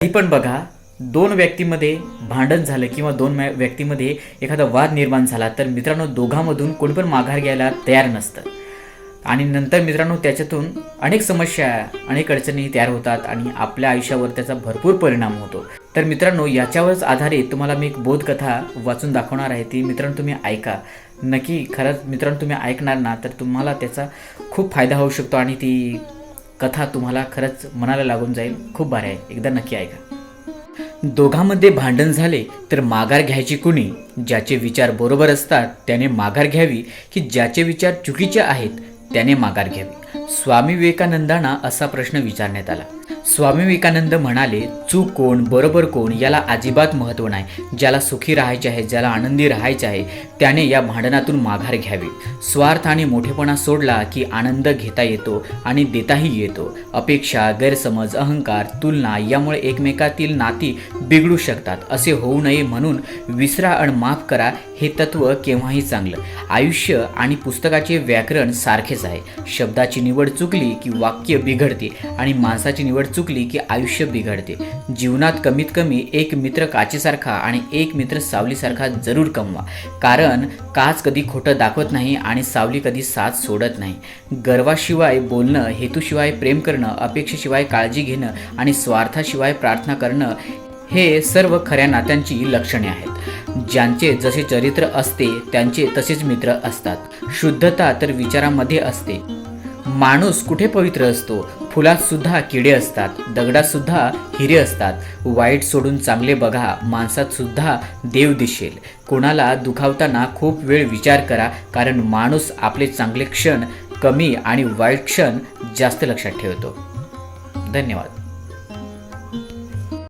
कधी पण बघा दोन व्यक्तीमध्ये भांडण झालं किंवा दोन व्यक्तीमध्ये एखादा वाद निर्माण झाला तर मित्रांनो दोघांमधून कोणी पण माघार घ्यायला तयार नसतं. आणि नंतर मित्रांनो त्याच्यातून अनेक समस्या अनेक अडचणी तयार होतात आणि आपल्या आयुष्यावर त्याचा भरपूर परिणाम होतो. तर मित्रांनो याच्यावरच आधारित तुम्हाला मी एक बोधकथा वाचून दाखवणार आहे. ती मित्रांनो तुम्ही ऐका. नक्की खरंच मित्रांनो तुम्ही ऐकणार ना तर तुम्हाला त्याचा खूप फायदा होऊ शकतो आणि ती कथा तुम्हाला खरंच मनाला लागून जाईल. खूप भारी आहे. एकदा नक्की ऐका. दोघांमध्ये भांडण झाले तर माघार घ्यायची कुणी? ज्याचे विचार बरोबर असतात त्याने माघार घ्यावी. की ज्याचे विचार चुकीचे आहेत त्याने माघार घ्यावी. स्वामी विवेकानंदांना असा प्रश्न विचारण्यात आला. स्वामी विवेकानंद म्हणाले चूक कोण बरोबर कोण याला अजिबात महत्त्व नाही. ज्याला सुखी राहायचे आहे ज्याला आनंदी राहायचे आहे त्याने या भांडणातून माघार घ्यावी. स्वार्थ आणि मोठेपणा सोडला की आनंद घेता येतो आणि देताही येतो. अपेक्षा गैरसमज अहंकार तुलना यामुळे एकमेकातील नाती बिघडू शकतात. असे होऊ नये म्हणून विसरा आणि माफ करा हे तत्व केव्हाही चांगलं. आयुष्य आणि पुस्तकाचे व्याकरण सारखेच आहे. शब्दाची निवड चुकली की वाक्य बिघडते आणि माणसाची निवड चुकली की आयुष्य बिघडते. जीवनात कमीत कमी एक मित्र काचेसारखा आणि एक मित्र सावलीसारखा जरूर कमवा. कारण काच कधी खोटं दाखवत नाही आणि सावली कधी साथ सोडत नाही. गर्वाशिवाय बोलणं हेतूशिवाय प्रेम करणं अपेक्षेशिवाय काळजी घेणं आणि स्वार्थाशिवाय प्रार्थना करणं हे सर्व खऱ्या नात्यांची लक्षणे आहेत. ज्यांचे जसे चरित्र असते त्यांचे तसेच मित्र असतात. शुद्धता तर विचारामध्ये असते. माणूस कुठे पवित्र असतो? फुलात सुद्धा किडे असतात दगडात सुद्धा हिरे असतात. वाईट सोडून चांगले बघा माणसात सुद्धा देव दिसेल. कोणाला दुखावताना खूप वेळ विचार करा कारण माणूस आपले चांगले क्षण कमी आणि वाईट क्षण जास्त लक्षात ठेवतो. धन्यवाद.